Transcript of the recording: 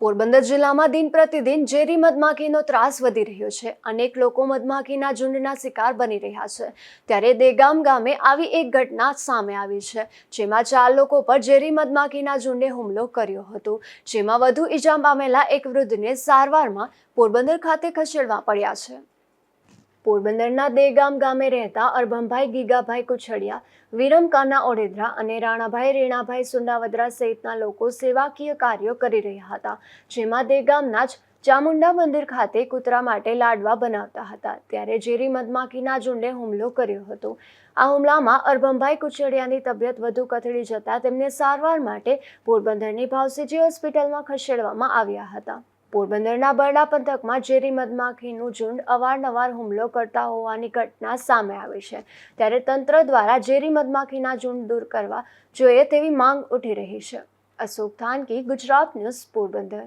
પોરબંદર જિલ્લામાં દિન પ્રતિદિન ઝેરી મધમાખીનો ત્રાસ વધી રહ્યો છે. અનેક લોકો મધમાખીના ઝુંડના શિકાર બની રહ્યા છે. ત્યારે દેગામ ગામે આવી એક ઘટના સામે આવી છે, જેમાં ચાર લોકો પર ઝેરી મધમાખીના ઝુંડે હુમલો કર્યો હતો. જેમાં વધુ ઈજા પામેલા એક વૃદ્ધને સારવારમાં પોરબંદર ખાતે ખસેડવા પડ્યા છે. પોરબંદરના દેગામ ગામે રહેતા અરભમભાઈ ગીગાભાઈ કુછડિયા વિરમકાના ઓડેદરા અને રાણાભાઈ રેણાભાઈ સુંડાવદરા સહિતના લોકો સેવાકીય કાર્યો કરી રહ્યા હતા, જેમાં દેગામના જ ચામુંડા મંદિર ખાતે કૂતરા માટે લાડવા બનાવતા હતા. ત્યારે ઝેરી મધમાખીના ઝુંડે હુમલો કર્યો હતો. આ હુમલામાં અરભમભાઈ કુચડિયાની તબિયત વધુ કથળી જતા તેમને સારવાર માટે પોરબંદરની ભાવસીજી હોસ્પિટલમાં ખસેડવામાં આવ્યા હતા. પોરબંદરના બરડા પંથકમાં ઝેરી મધમાખીનું ઝુંડ અવારનવાર હુમલો કરતા હોવાની ઘટના સામે આવી છે. ત્યારે તંત્ર દ્વારા ઝેરી મધમાખીના ઝુંડ દૂર કરવા જોઈએ તેવી માંગ ઉઠી રહી છે. અશોક થાનકી, ગુજરાત ન્યૂઝ, પોરબંદર.